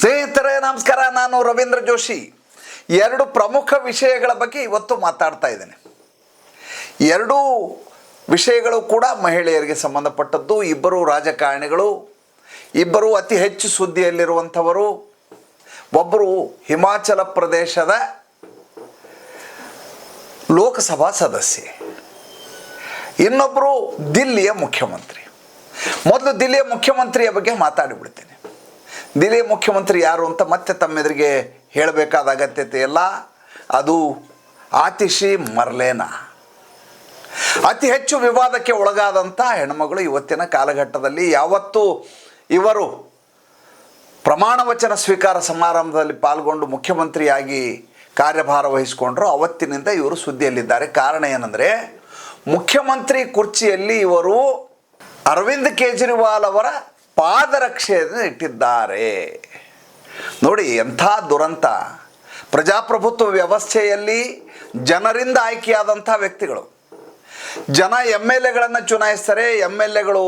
ಸ್ನೇಹಿತರೆ, ನಮಸ್ಕಾರ. ನಾನು ರವೀಂದ್ರ ಜೋಶಿ. ಎರಡು ಪ್ರಮುಖ ವಿಷಯಗಳ ಬಗ್ಗೆ ಇವತ್ತು ಮಾತಾಡ್ತಾ ಇದ್ದೇನೆ. ಎರಡೂ ವಿಷಯಗಳು ಕೂಡ ಮಹಿಳೆಯರಿಗೆ ಸಂಬಂಧಪಟ್ಟದ್ದು. ಇಬ್ಬರು ರಾಜಕಾರಣಿಗಳು, ಇಬ್ಬರು ಅತಿ ಹೆಚ್ಚು ಸುದ್ದಿಯಲ್ಲಿರುವಂಥವರು, ಒಬ್ಬರು ಹಿಮಾಚಲ ಪ್ರದೇಶದ ಲೋಕಸಭಾ ಸದಸ್ಯೆ ಇನ್ನೊಬ್ಬರು ದಿಲ್ಲಿಯ ಮುಖ್ಯಮಂತ್ರಿ. ಮೊದಲು ದಿಲ್ಲಿಯ ಮುಖ್ಯಮಂತ್ರಿಯ ಬಗ್ಗೆ ಮಾತಾಡಿಬಿಡ್ತೇನೆ. ದಿಲ್ಲಿಯ ಮುಖ್ಯಮಂತ್ರಿ ಯಾರು ಅಂತ ಮತ್ತೆ ತಮ್ಮೆದುರಿಗೆ ಹೇಳಬೇಕಾದ ಅಗತ್ಯತೆ ಇಲ್ಲ. ಅದು ಆತಿಶಿ ಮರ್ಲೇನಾ. ಅತಿ ಹೆಚ್ಚು ವಿವಾದಕ್ಕೆ ಒಳಗಾದಂಥ ಹೆಣ್ಮಗಳು ಇವತ್ತಿನ ಕಾಲಘಟ್ಟದಲ್ಲಿ ಯಾವತ್ತು ಇವರು ಪ್ರಮಾಣ ವಚನ ಸ್ವೀಕಾರ ಸಮಾರಂಭದಲ್ಲಿ ಪಾಲ್ಗೊಂಡು ಮುಖ್ಯಮಂತ್ರಿಯಾಗಿ ಕಾರ್ಯಭಾರ ವಹಿಸಿಕೊಂಡ್ರು. ಅವತ್ತಿನಿಂದ ಇವರು ಸುದ್ದಿಯಲ್ಲಿದ್ದಾರೆ. ಕಾರಣ ಏನಂದರೆ, ಮುಖ್ಯಮಂತ್ರಿ ಕುರ್ಚಿಯಲ್ಲಿ ಇವರು ಅರವಿಂದ್ ಕೇಜ್ರಿವಾಲ್ ಅವರ ಪಾದರಕ್ಷೆಯನ್ನು ಇಟ್ಟಿದ್ದಾರೆ. ನೋಡಿ ಎಂಥ ದುರಂತ. ಪ್ರಜಾಪ್ರಭುತ್ವ ವ್ಯವಸ್ಥೆಯಲ್ಲಿ ಜನರಿಂದ ಆಯ್ಕೆಯಾದಂಥ ವ್ಯಕ್ತಿಗಳು. ಜನ ಎಂ ಎಲ್ ಎಗಳನ್ನು ಚುನಾಯಿಸ್ತಾರೆ ಎಂ ಎಲ್ ಎಗಳು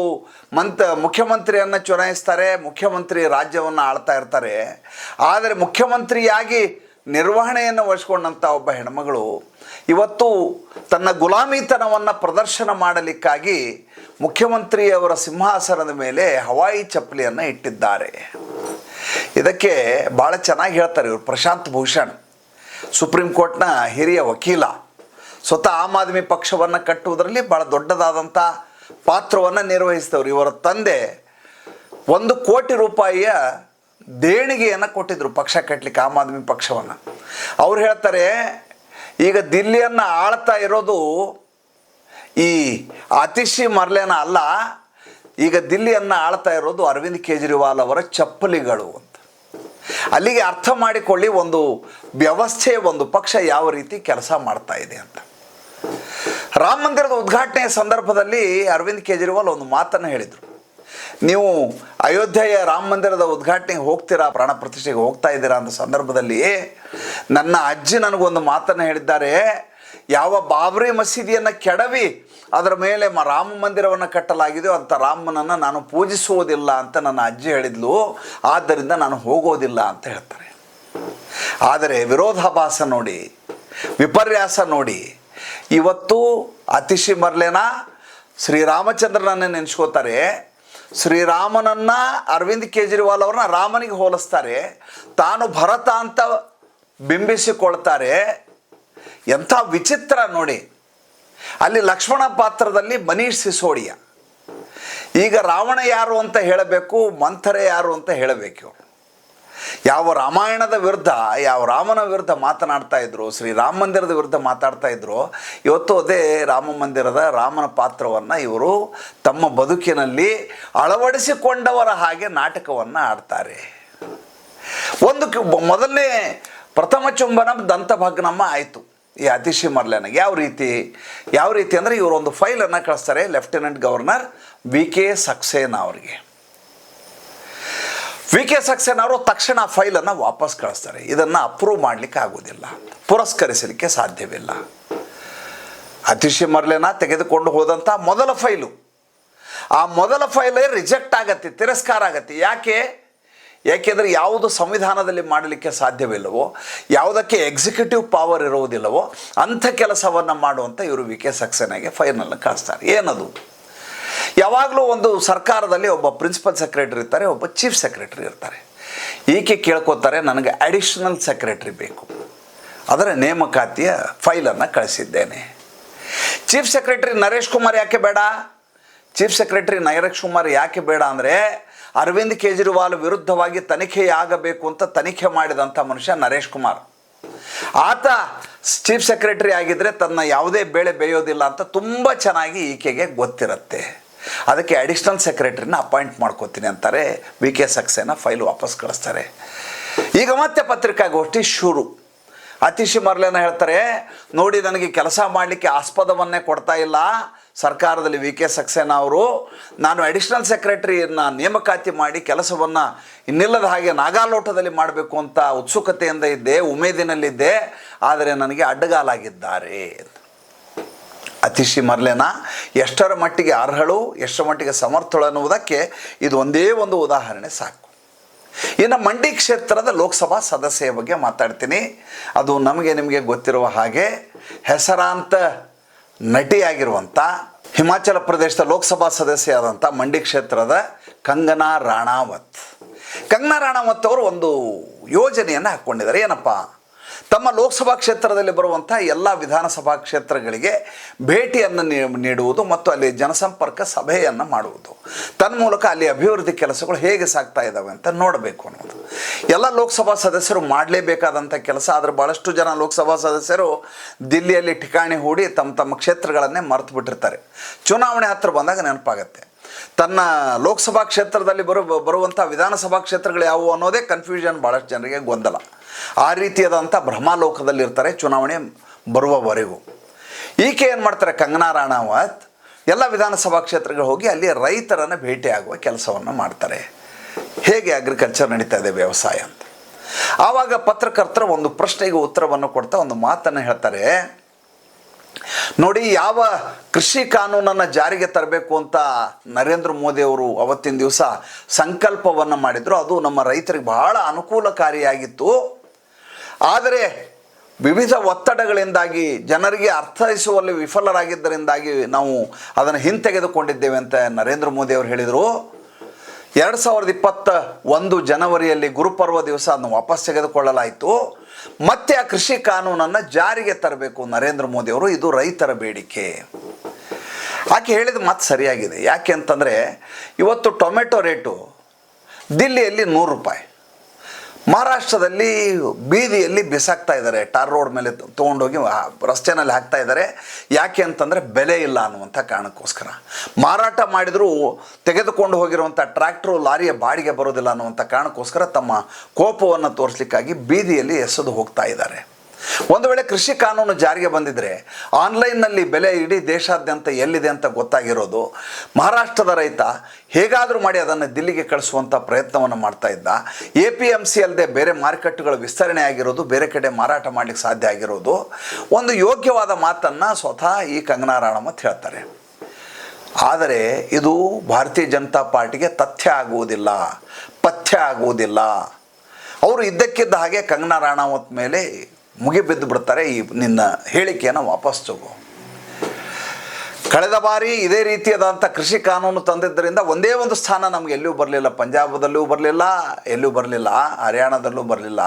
ಮಂತ್, ಮುಖ್ಯಮಂತ್ರಿಯನ್ನು ಚುನಾಯಿಸ್ತಾರೆ, ಮುಖ್ಯಮಂತ್ರಿ ರಾಜ್ಯವನ್ನು ಆಳ್ತಾ ಇರ್ತಾರೆ. ಆದರೆ ಮುಖ್ಯಮಂತ್ರಿಯಾಗಿ ನಿರ್ವಹಣೆಯನ್ನು ವಹಿಸ್ಕೊಂಡಂಥ ಒಬ್ಬ ಹೆಣ್ಮಗಳು ಇವತ್ತು ತನ್ನ ಗುಲಾಮಿತನವನ್ನು ಪ್ರದರ್ಶನ ಮಾಡಲಿಕ್ಕಾಗಿ ಮುಖ್ಯಮಂತ್ರಿಯವರ ಸಿಂಹಾಸನದ ಮೇಲೆ ಹವಾಯಿ ಚಪ್ಪಲಿಯನ್ನು ಇಟ್ಟಿದ್ದಾರೆ. ಇದಕ್ಕೆ ಭಾಳ ಚೆನ್ನಾಗಿ ಹೇಳ್ತಾರೆ ಇವರು. ಪ್ರಶಾಂತ್ ಭೂಷಣ್. ಸುಪ್ರೀಂ ಕೋರ್ಟ್ನ ಹಿರಿಯ ವಕೀಲ. ಸ್ವತಃ ಆಮ್ ಆದ್ಮಿ ಪಕ್ಷವನ್ನು ಕಟ್ಟುವುದರಲ್ಲಿ ಭಾಳ ದೊಡ್ಡದಾದಂಥ ಪಾತ್ರವನ್ನು ನಿರ್ವಹಿಸಿದವರು. ಇವರ ತಂದೆ ಒಂದು ಕೋಟಿ ರೂಪಾಯಿಯ ದೇಣಿಗೆಯನ್ನು ಕೊಟ್ಟಿದ್ದರು ಪಕ್ಷ ಕಟ್ಟಲಿಕ್ಕೆ ಆಮ್ ಆದ್ಮಿ ಪಕ್ಷವನ್ನು. ಅವ್ರು ಹೇಳ್ತಾರೆ, ಈಗ ದಿಲ್ಲಿಯನ್ನು ಆಳ್ತಾ ಇರೋದು ಈ ಅತಿಶಿ ಮರ್ಲೇನ ಅಲ್ಲ, ಈಗ ದಿಲ್ಲಿಯನ್ನು ಆಳ್ತಾ ಇರೋದು ಅರವಿಂದ್ ಕೇಜ್ರಿವಾಲ್ ಅವರ ಚಪ್ಪಲಿಗಳು ಅಂತ. ಅಲ್ಲಿಗೆ ಅರ್ಥ ಮಾಡಿಕೊಳ್ಳಿ ಒಂದು ವ್ಯವಸ್ಥೆ, ಒಂದು ಪಕ್ಷ ಯಾವ ರೀತಿ ಕೆಲಸ ಮಾಡ್ತಾ ಇದೆ ಅಂತ. ರಾಮ ಮಂದಿರದ ಉದ್ಘಾಟನೆಯ ಸಂದರ್ಭದಲ್ಲಿ ಅರವಿಂದ್ ಕೇಜ್ರಿವಾಲ್ ಒಂದು ಮಾತನ್ನು ಹೇಳಿದರು. ನೀವು ಅಯೋಧ್ಯೆಯ ರಾಮ ಮಂದಿರದ ಉದ್ಘಾಟನೆಗೆ ಹೋಗ್ತೀರಾ, ಪ್ರಾಣ ಪ್ರತಿಷ್ಠೆಗೆ ಹೋಗ್ತಾ ಇದ್ದೀರಾ ಅಂತ ಸಂದರ್ಭದಲ್ಲಿ, ನನ್ನ ಅಜ್ಜಿ ನನಗೊಂದು ಮಾತನ್ನು ಹೇಳಿದ್ದಾರೆ. ಯಾವ ಬಾಬ್ರಿ ಮಸೀದಿಯನ್ನು ಕೆಡವಿ, ಅದರ ಮೇಲೆ ಮ ರಾಮ ಮಂದಿರವನ್ನು ಕಟ್ಟಲಾಗಿದೆಯೋ ಅಂಥ ರಾಮನನ್ನು ನಾನು ಪೂಜಿಸುವುದಿಲ್ಲ ಅಂತ ನನ್ನ ಅಜ್ಜಿ ಹೇಳಿದ್ಲು. ಆದ್ದರಿಂದ ನಾನು ಹೋಗೋದಿಲ್ಲ ಅಂತ ಹೇಳ್ತಾರೆ. ಆದರೆ ವಿರೋಧಾಭಾಸ ನೋಡಿ, ವಿಪರ್ಯಾಸ ನೋಡಿ, ಇವತ್ತು ಅತಿಶಿ ಮರ್ಲೇನ ಶ್ರೀರಾಮಚಂದ್ರನನ್ನೇ ನೆನೆಸ್ಕೋತಾರೆ. ಶ್ರೀರಾಮನನ್ನ ಅರವಿಂದ್ ಕೇಜ್ರಿವಾಲ್ ಅವ್ರನ್ನ ರಾಮನಿಗೆ ಹೋಲಿಸ್ತಾರೆ. ತಾನು ಭರತ ಅಂತ ಬಿಂಬಿಸಿಕೊಳ್ತಾರೆ. ಎಂಥ ವಿಚಿತ್ರ ನೋಡಿ. ಅಲ್ಲಿ ಲಕ್ಷ್ಮಣ ಪಾತ್ರದಲ್ಲಿ ಮನೀಶ್ ಸಿಸೋಡಿಯ. ಈಗ ರಾವಣ ಯಾರು ಅಂತ ಹೇಳಬೇಕು, ಮಂಥರೆ ಯಾರು ಅಂತ ಹೇಳಬೇಕು. ಯಾವ ರಾಮಾಯಣದ ವಿರುದ್ಧ, ಯಾವ ರಾಮನ ವಿರುದ್ಧ ಮಾತನಾಡ್ತಾ ಇದ್ರು, ಶ್ರೀ ರಾಮ ಮಂದಿರದ ವಿರುದ್ಧ ಮಾತಾಡ್ತಾ ಇದ್ರು, ಇವತ್ತು ಅದೇ ರಾಮ ಮಂದಿರದ ರಾಮನ ಪಾತ್ರವನ್ನು ಇವರು ತಮ್ಮ ಬದುಕಿನಲ್ಲಿ ಅಳವಡಿಸಿಕೊಂಡವರ ಹಾಗೆ ನಾಟಕವನ್ನು ಆಡ್ತಾರೆ. ಒಂದು ಮೊದಲನೇ ಪ್ರಥಮ ಚುಂಬನ ದಂತಭಗ್ನಮ್ಮ ಆಯಿತು. ಈ ಅತಿಶಿ ಮರ್ಲೆನಾಗ ಯಾವ ರೀತಿ ಯಾವ ರೀತಿ ಅಂದರೆ ಇವರು ಒಂದು ಫೈಲನ್ನು ಕಳಿಸ್ತಾರೆ lieutenant governor V K Saxena ಅವರಿಗೆ. ವಿ ಕೆ ಸಕ್ಸೇನಾ ಅವರು ತಕ್ಷಣ ಫೈಲನ್ನು ವಾಪಸ್ ಕಳಿಸ್ತಾರೆ. ಇದನ್ನು ಅಪ್ರೂವ್ ಮಾಡಲಿಕ್ಕೆ ಆಗೋದಿಲ್ಲ. ಪುರಸ್ಕರಿಸಲಿಕ್ಕೆ ಸಾಧ್ಯವಿಲ್ಲ. ಅತಿಶಯ ಮರ್ಲೆನ ತೆಗೆದುಕೊಂಡು ಹೋದಂಥ ಮೊದಲ ಫೈಲು ಆ ಮೊದಲ ಫೈಲೇ ರಿಜೆಕ್ಟ್ ಆಗತ್ತೆ, ತಿರಸ್ಕಾರ ಆಗತ್ತೆ. ಯಾಕೆ? ಯಾಕೆಂದರೆ ಯಾವುದು ಸಂವಿಧಾನದಲ್ಲಿ ಮಾಡಲಿಕ್ಕೆ ಸಾಧ್ಯವಿಲ್ಲವೋ, ಯಾವುದಕ್ಕೆ ಎಕ್ಸಿಕ್ಯೂಟಿವ್ ಪವರ್ ಇರುವುದಿಲ್ಲವೋ, ಅಂಥ ಕೆಲಸವನ್ನು ಮಾಡುವಂಥ ಇವರು ವಿ ಕೆ ಸಕ್ಸೇನಾಗೆ ಫೈನಲ್ ಕಳಿಸ್ತಾರೆ. ಏನದು? ಯಾವಾಗಲೂ ಒಂದು ಸರ್ಕಾರದಲ್ಲಿ ಒಬ್ಬ ಪ್ರಿನ್ಸಿಪಲ್ ಸೆಕ್ರೆಟರಿ ಇರ್ತಾರೆ, ಒಬ್ಬ ಚೀಫ್ ಸೆಕ್ರೆಟರಿ ಇರ್ತಾರೆ. ಈಕೆ ಕೇಳ್ಕೊತಾರೆ, ನನಗೆ ಅಡಿಷನಲ್ ಸೆಕ್ರೆಟರಿ ಬೇಕು. ಅದರ ನೇಮಕಾತಿಯ ಫೈಲನ್ನು ಕಳಿಸಿದ್ದೇನೆ. ಚೀಫ್ ಸೆಕ್ರೆಟರಿ ನರೇಶ್ ಕುಮಾರ್ ಯಾಕೆ ಬೇಡ? ಚೀಫ್ ಸೆಕ್ರೆಟರಿ ನರೇಶ್ ಕುಮಾರ್ ಯಾಕೆ ಬೇಡ ಅಂದರೆ, ಅರವಿಂದ್ ಕೇಜ್ರಿವಾಲ್ ವಿರುದ್ಧವಾಗಿ ತನಿಖೆಯಾಗಬೇಕು ಅಂತ ತನಿಖೆ ಮಾಡಿದಂಥ ಮನುಷ್ಯ ನರೇಶ್ ಕುಮಾರ್. ಆತ ಚೀಫ್ ಸೆಕ್ರೆಟರಿ ಆಗಿದ್ದರೆ ತನ್ನ ಯಾವುದೇ ಬೇಳೆ ಬೇಯೋದಿಲ್ಲ ಅಂತ ತುಂಬ ಚೆನ್ನಾಗಿ ಈಕೆಗೆ ಗೊತ್ತಿರುತ್ತೆ. ಅದಕ್ಕೆ ಅಡಿಷ್ನಲ್ ಸೆಕ್ರೆಟರಿನ ಅಪಾಯಿಂಟ್ ಮಾಡ್ಕೋತೀನಿ ಅಂತಾರೆ ವಿ ಕೆ ಸಕ್ಸೇನ ಫೈಲ್ ವಾಪಸ್ ಕಳಿಸ್ತಾರೆ. ಈಗ ಮತ್ತೆ ಪತ್ರಿಕಾಗೋಷ್ಠಿ ಶುರು. ಅತಿಶಿ ಮರ್ಲೇನ ಹೇಳ್ತಾರೆ, ನೋಡಿ, ನನಗೆ ಕೆಲಸ ಮಾಡಲಿಕ್ಕೆ ಆಸ್ಪದವನ್ನೇ ಕೊಡ್ತಾ ಇಲ್ಲ. ಸರ್ಕಾರದಲ್ಲಿ ವಿ ಕೆ ಸಕ್ಸೇನಾ ಅವರು, ನಾನು ಅಡಿಷನಲ್ ಸೆಕ್ರೆಟರಿಯನ್ನು ನೇಮಕಾತಿ ಮಾಡಿ ಕೆಲಸವನ್ನು ಇನ್ನಿಲ್ಲದ ಹಾಗೆ ನಾಗಾಲೋಟದಲ್ಲಿ ಮಾಡಬೇಕು ಅಂತ ಉತ್ಸುಕತೆಯಿಂದ ಇದ್ದೆ, ಉಮೇದಿನಲ್ಲಿದ್ದೆ. ಆದರೆ ನನಗೆ ಅಡ್ಡಗಾಲಾಗಿದ್ದಾರೆ. ಅತಿಶಿ ಮರ್ಲೇನ, ಎಷ್ಟರ ಮಟ್ಟಿಗೆ ಅರ್ಹಳು, ಎಷ್ಟರ ಮಟ್ಟಿಗೆ ಸಮರ್ಥಳು ಅನ್ನುವುದಕ್ಕೆ ಇದು ಒಂದೇ ಒಂದು ಉದಾಹರಣೆ ಸಾಕು. ಇನ್ನು ಮಂಡಿ ಕ್ಷೇತ್ರದ ಲೋಕಸಭಾ ಸದಸ್ಯೆಯ ಬಗ್ಗೆ ಮಾತಾಡ್ತೀನಿ. ಅದು ನಮಗೆ ನಿಮಗೆ ಗೊತ್ತಿರುವ ಹಾಗೆ ಹೆಸರಾಂತ ನಟಿಯಾಗಿರುವಂಥ ಹಿಮಾಚಲ ಪ್ರದೇಶದ ಲೋಕಸಭಾ ಸದಸ್ಯರಾದಂಥ ಮಂಡಿ ಕ್ಷೇತ್ರದ ಕಂಗನಾ ರಾಣಾವತ್. ಕಂಗನಾ ರಾಣಾವತ್ ಅವರು ಒಂದು ಯೋಜನೆಯನ್ನು ಹಾಕ್ಕೊಂಡಿದ್ದಾರೆ. ಏನಪ್ಪ? ತಮ್ಮ ಲೋಕಸಭಾ ಕ್ಷೇತ್ರದಲ್ಲಿ ಬರುವಂಥ ಎಲ್ಲ ವಿಧಾನಸಭಾ ಕ್ಷೇತ್ರಗಳಿಗೆ ಭೇಟಿಯನ್ನು ನೀಡುವುದು ಮತ್ತು ಅಲ್ಲಿ ಜನಸಂಪರ್ಕ ಸಭೆಯನ್ನು ಮಾಡುವುದು. ತನ್ಮೂಲಕ ಅಲ್ಲಿ ಅಭಿವೃದ್ಧಿ ಕೆಲಸಗಳು ಹೇಗೆ ಸಾಗ್ತಾ ಇದ್ದಾವೆ ಅಂತ ನೋಡಬೇಕು ಅನ್ನೋದು. ಎಲ್ಲ ಲೋಕಸಭಾ ಸದಸ್ಯರು ಮಾಡಲೇಬೇಕಾದಂಥ ಕೆಲಸ, ಆದರೆ ಭಾಳಷ್ಟು ಜನ ಲೋಕಸಭಾ ಸದಸ್ಯರು ದಿಲ್ಲಿಯಲ್ಲಿ ಠಿಕಾಣಿ ಹೂಡಿ ತಮ್ಮ ತಮ್ಮ ಕ್ಷೇತ್ರಗಳನ್ನೇ ಮರೆತು ಬಿಟ್ಟಿರ್ತಾರೆ. ಚುನಾವಣೆ ಹತ್ರ ಬಂದಾಗ ನೆನಪಾಗತ್ತೆ. ತನ್ನ ಲೋಕಸಭಾ ಕ್ಷೇತ್ರದಲ್ಲಿ ಬರು, ಬರುವಂಥ ವಿಧಾನಸಭಾ ಕ್ಷೇತ್ರಗಳು ಯಾವುವು ಅನ್ನೋದೇ ಕನ್ಫ್ಯೂಷನ್ ಭಾಳಷ್ಟು ಜನರಿಗೆ ಗೊಂದಲ. ಆ ರೀತಿಯಾದಂಥ ಬ್ರಹ್ಮಾಲೋಕದಲ್ಲಿರ್ತಾರೆ ಚುನಾವಣೆ ಬರುವವರೆಗೂ. ಈಕೆ ಏನು ಮಾಡ್ತಾರೆ ಕಂಗನಾ ರಾಣಾವತ್ ಎಲ್ಲ ವಿಧಾನಸಭಾ ಕ್ಷೇತ್ರಗಳಿಗೆ ಹೋಗಿ ಅಲ್ಲಿ ರೈತರನ್ನು ಭೇಟಿಯಾಗುವ ಕೆಲಸವನ್ನು ಮಾಡ್ತಾರೆ. ಹೇಗೆ ಅಗ್ರಿಕಲ್ಚರ್ ನಡೀತಾ ಇದೆ ವ್ಯವಸಾಯ ಅಂತ. ಆವಾಗ ಪತ್ರಕರ್ತರ ಒಂದು ಪ್ರಶ್ನೆಗೆ ಉತ್ತರವನ್ನು ಕೊಡ್ತಾ ಒಂದು ಮಾತನ್ನು ಹೇಳ್ತಾರೆ. ನೋಡಿ, ಯಾವ ಕೃಷಿ ಕಾನೂನನ್ನು ಜಾರಿಗೆ ತರಬೇಕು ಅಂತ ನರೇಂದ್ರ ಮೋದಿ ಅವರು ಅವತ್ತಿನ ದಿವಸ ಸಂಕಲ್ಪವನ್ನು ಮಾಡಿದ್ರು. ಅದು ನಮ್ಮ ರೈತರಿಗೆ ಬಹಳ ಅನುಕೂಲಕಾರಿಯಾಗಿತ್ತು. ಆದರೆ ವಿವಿಧ ಒತ್ತಡಗಳಿಂದಾಗಿ ಜನರಿಗೆ ಅರ್ಥೈಸುವಲ್ಲಿ ವಿಫಲರಾಗಿದ್ದರಿಂದಾಗಿ ನಾವು ಅದನ್ನು ಹಿಂತೆಗೆದುಕೊಂಡಿದ್ದೇವೆ ಅಂತ ನರೇಂದ್ರ ಮೋದಿ ಅವರು ಹೇಳಿದರು. ಎರಡು ಸಾವಿರದ ಇಪ್ಪತ್ತ ಒಂದು ಜನವರಿಯಲ್ಲಿ ಗುರುಪರ್ವ ದಿವಸ ಅದನ್ನು ವಾಪಸ್ ತೆಗೆದುಕೊಳ್ಳಲಾಯಿತು. ಮತ್ತೆ ಆ ಕೃಷಿ ಕಾನೂನನ್ನು ಜಾರಿಗೆ ತರಬೇಕು ನರೇಂದ್ರ ಮೋದಿ ಅವರು. ಇದು ರೈತರ ಬೇಡಿಕೆ. ಆಕೆ ಹೇಳಿದ ಮಾತು ಸರಿಯಾಗಿದೆ. ಯಾಕೆ ಅಂತಂದರೆ ಇವತ್ತು ಟೊಮೆಟೊ ರೇಟು ದಿಲ್ಲಿಯಲ್ಲಿ ನೂರು ರೂಪಾಯಿ. ಮಹಾರಾಷ್ಟ್ರದಲ್ಲಿ ಬೀದಿಯಲ್ಲಿ ಬಿಸಾಕ್ತಾ ಇದ್ದಾರೆ. ಟಾರ್ ರೋಡ್ ಮೇಲೆ ತೊಗೊಂಡೋಗಿ ರಸ್ತೆನಲ್ಲಿ ಹಾಕ್ತಾ ಇದ್ದಾರೆ. ಯಾಕೆ ಅಂತಂದರೆ ಬೆಲೆ ಇಲ್ಲ ಅನ್ನುವಂಥ ಕಾರಣಕ್ಕೋಸ್ಕರ. ಮಾರಾಟ ಮಾಡಿದರೂ ತೆಗೆದುಕೊಂಡು ಹೋಗಿರುವಂಥ ಟ್ರ್ಯಾಕ್ಟ್ರು ಲಾರಿಯ ಬಾಡಿಗೆ ಬರೋದಿಲ್ಲ ಅನ್ನುವಂಥ ಕಾರಣಕ್ಕೋಸ್ಕರ ತಮ್ಮ ಕೋಪವನ್ನು ತೋರಿಸ್ಲಿಕ್ಕಾಗಿ ಬೀದಿಯಲ್ಲಿ ಎಸೆದು ಹೋಗ್ತಾ ಇದ್ದಾರೆ. ಒಂದು ವೇಳೆ ಕೃಷಿ ಕಾನೂನು ಜಾರಿಗೆ ಬಂದಿದ್ದರೆ ಆನ್ಲೈನ್ನಲ್ಲಿ ಬೆಲೆ ಇಡೀ ದೇಶಾದ್ಯಂತ ಎಲ್ಲಿದೆ ಅಂತ ಗೊತ್ತಾಗಿರೋದು. ಮಹಾರಾಷ್ಟ್ರದ ರೈತ ಹೇಗಾದರೂ ಮಾಡಿ ಅದನ್ನು ದಿಲ್ಲಿಗೆ ಕಳಿಸುವಂಥ ಪ್ರಯತ್ನವನ್ನು ಮಾಡ್ತಾ ಇದ್ದ. ಎ ಪಿ ಎಂ ಸಿ ಅಲ್ಲದೆ ಬೇರೆ ಮಾರುಕಟ್ಟೆಗಳು ವಿಸ್ತರಣೆ ಆಗಿರೋದು, ಬೇರೆ ಕಡೆ ಮಾರಾಟ ಮಾಡಲಿಕ್ಕೆ ಸಾಧ್ಯ ಆಗಿರೋದು. ಒಂದು ಯೋಗ್ಯವಾದ ಮಾತನ್ನು ಸ್ವತಃ ಈ ಕಂಗನಾ ರಾಣಮತ್ ಹೇಳ್ತಾರೆ. ಆದರೆ ಇದು ಭಾರತೀಯ ಜನತಾ ಪಾರ್ಟಿಗೆ ತಥ್ಯ ಆಗುವುದಿಲ್ಲ, ಪಥ್ಯ ಆಗುವುದಿಲ್ಲ. ಅವರು ಇದ್ದಕ್ಕಿದ್ದ ಹಾಗೆ ಕಂಗನಾ ರಾಣಾವತ್ ಮೇಲೆ ಮುಗಿಬಿದ್ದು ಬಿಡ್ತಾರೆ ಈ ನಿನ್ನ ಹೇಳಿಕೆಯನ್ನು ವಾಪಸ್ ತಗೋ. ಕಳೆದ ಬಾರಿ ಇದೇ ರೀತಿಯಾದಂಥ ಕೃಷಿ ಕಾನೂನು ತಂದಿದ್ದರಿಂದ ಒಂದೇ ಒಂದು ಸ್ಥಾನ ನಮ್ಗೆ ಎಲ್ಲೂ ಬರಲಿಲ್ಲ. ಪಂಜಾಬದಲ್ಲೂ ಬರಲಿಲ್ಲ ಎಲ್ಲೂ ಬರಲಿಲ್ಲ, ಹರಿಯಾಣದಲ್ಲೂ ಬರಲಿಲ್ಲ.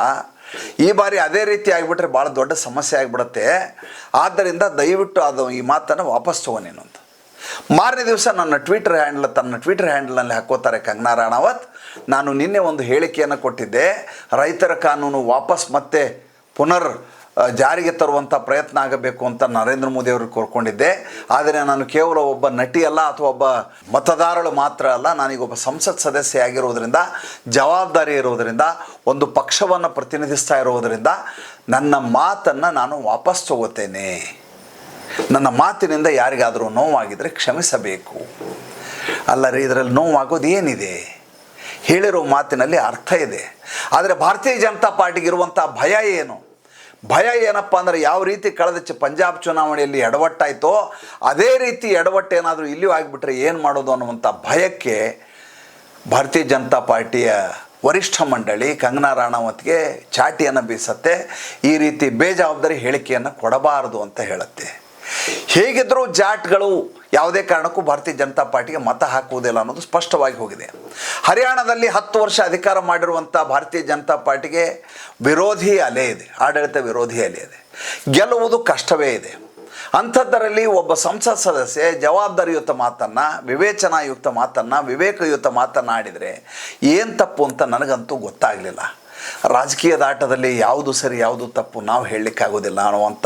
ಈ ಬಾರಿ ಅದೇ ರೀತಿ ಆಗಿಬಿಟ್ರೆ ಭಾಳ ದೊಡ್ಡ ಸಮಸ್ಯೆ ಆಗಿಬಿಡುತ್ತೆ. ಆದ್ದರಿಂದ ದಯವಿಟ್ಟು ಅದು ಈ ಮಾತನ್ನು ವಾಪಸ್ ತಗೋ ಅಂತ. ಮಾರನೇ ದಿವಸ ನನ್ನ ಟ್ವಿಟರ್ ಹ್ಯಾಂಡಲ್ ತನ್ನ ಟ್ವಿಟರ್ ಹ್ಯಾಂಡ್ಲಲ್ಲಿ ಹಾಕೋತಾರೆ ಕಂಗನಾ ರಾಣಾವತ್. ನಾನು ನಿನ್ನೆ ಒಂದು ಹೇಳಿಕೆಯನ್ನು ಕೊಟ್ಟಿದ್ದೆ. ರೈತರ ಕಾನೂನು ವಾಪಸ್ ಮತ್ತೆ ಪುನರ್ ಜಾರಿಗೆ ತರುವಂಥ ಪ್ರಯತ್ನ ಆಗಬೇಕು ಅಂತ ನರೇಂದ್ರ ಮೋದಿ ಅವರು ಕೋರ್ಕೊಂಡಿದ್ದೆ. ಆದರೆ ನಾನು ಕೇವಲ ಒಬ್ಬ ನಟಿ ಅಲ್ಲ ಅಥವಾ ಒಬ್ಬ ಮತದಾರಳು ಮಾತ್ರ ಅಲ್ಲ, ನಾನೀಗ ಒಬ್ಬ ಸಂಸತ್ ಸದಸ್ಯ ಆಗಿರುವುದರಿಂದ ಜವಾಬ್ದಾರಿ ಇರೋದರಿಂದ, ಒಂದು ಪಕ್ಷವನ್ನು ಪ್ರತಿನಿಧಿಸ್ತಾ ಇರೋದರಿಂದ ನನ್ನ ಮಾತನ್ನು ನಾನು ವಾಪಸ್ ತಗೋತೇನೆ. ನನ್ನ ಮಾತಿನಿಂದ ಯಾರಿಗಾದರೂ ನೋವಾಗಿದ್ದರೆ ಕ್ಷಮಿಸಬೇಕು. ಅಲ್ಲ ರೀ ಇದರಲ್ಲಿ ನೋವಾಗೋದು ಏನಿದೆ? ಹೇಳಿರೋ ಮಾತಿನಲ್ಲಿ ಅರ್ಥ ಇದೆ. ಆದರೆ ಭಾರತೀಯ ಜನತಾ ಪಾರ್ಟಿಗೆ ಇರುವಂಥ ಭಯ ಏನು? ಭಯ ಏನಪ್ಪ ಅಂದರೆ ಯಾವ ರೀತಿ ಕಳೆದ ಚ ಪಂಜಾಬ್ ಚುನಾವಣೆಯಲ್ಲಿ ಎಡವಟ್ಟಾಯಿತೋ, ಅದೇ ರೀತಿ ಎಡವಟ್ಟು ಏನಾದರೂ ಇಲ್ಲಿಯೂ ಆಗಿಬಿಟ್ರೆ ಏನು ಮಾಡೋದು ಅನ್ನುವಂಥ ಭಯಕ್ಕೆ ಭಾರತೀಯ ಜನತಾ ಪಾರ್ಟಿಯ ವರಿಷ್ಠ ಮಂಡಳಿ ಕಂಗನಾ ರಾಣಾವತ್ಗೆ ಚಾಟಿಯನ್ನು ಬೀಸತ್ತೆ. ಈ ರೀತಿ ಬೇಜವಾಬ್ದಾರಿ ಹೇಳಿಕೆಯನ್ನು ಕೊಡಬಾರದು ಅಂತ ಹೇಳುತ್ತೆ. ಹೇಗಿದ್ದರೂ ಜಾಟ್ಗಳು ಯಾವುದೇ ಕಾರಣಕ್ಕೂ ಭಾರತೀಯ ಜನತಾ ಪಾರ್ಟಿಗೆ ಮತ ಹಾಕುವುದಿಲ್ಲ ಅನ್ನೋದು ಸ್ಪಷ್ಟವಾಗಿ ಹೋಗಿದೆ. ಹರಿಯಾಣದಲ್ಲಿ ಹತ್ತು ವರ್ಷ ಅಧಿಕಾರ ಮಾಡಿರುವಂಥ ಭಾರತೀಯ ಜನತಾ ಪಾರ್ಟಿಗೆ ವಿರೋಧಿ ಅಲೆ ಇದೆ, ಆಡಳಿತ ವಿರೋಧಿ ಅಲೆ ಇದೆ. ಗೆಲ್ಲುವುದು ಕಷ್ಟವೇ ಇದೆ. ಅಂಥದ್ದರಲ್ಲಿ ಒಬ್ಬ ಸಂಸತ್ ಸದಸ್ಯ ಜವಾಬ್ದಾರಿಯುತ ಮಾತನ್ನು, ವಿವೇಚನಾಯುಕ್ತ ಮಾತನ್ನು, ವಿವೇಕಯುತ ಮಾತನ್ನು ಆಡಿದರೆ ಏನು ತಪ್ಪು ಅಂತ ನನಗಂತೂ ಗೊತ್ತಾಗಲಿಲ್ಲ. ರಾಜಕೀಯದ ಆಟದಲ್ಲಿ ಯಾವುದು ಸರಿ, ಯಾವುದು ತಪ್ಪು ನಾವು ಹೇಳಲಿಕ್ಕಾಗೋದಿಲ್ಲ ಅನ್ನುವಂಥ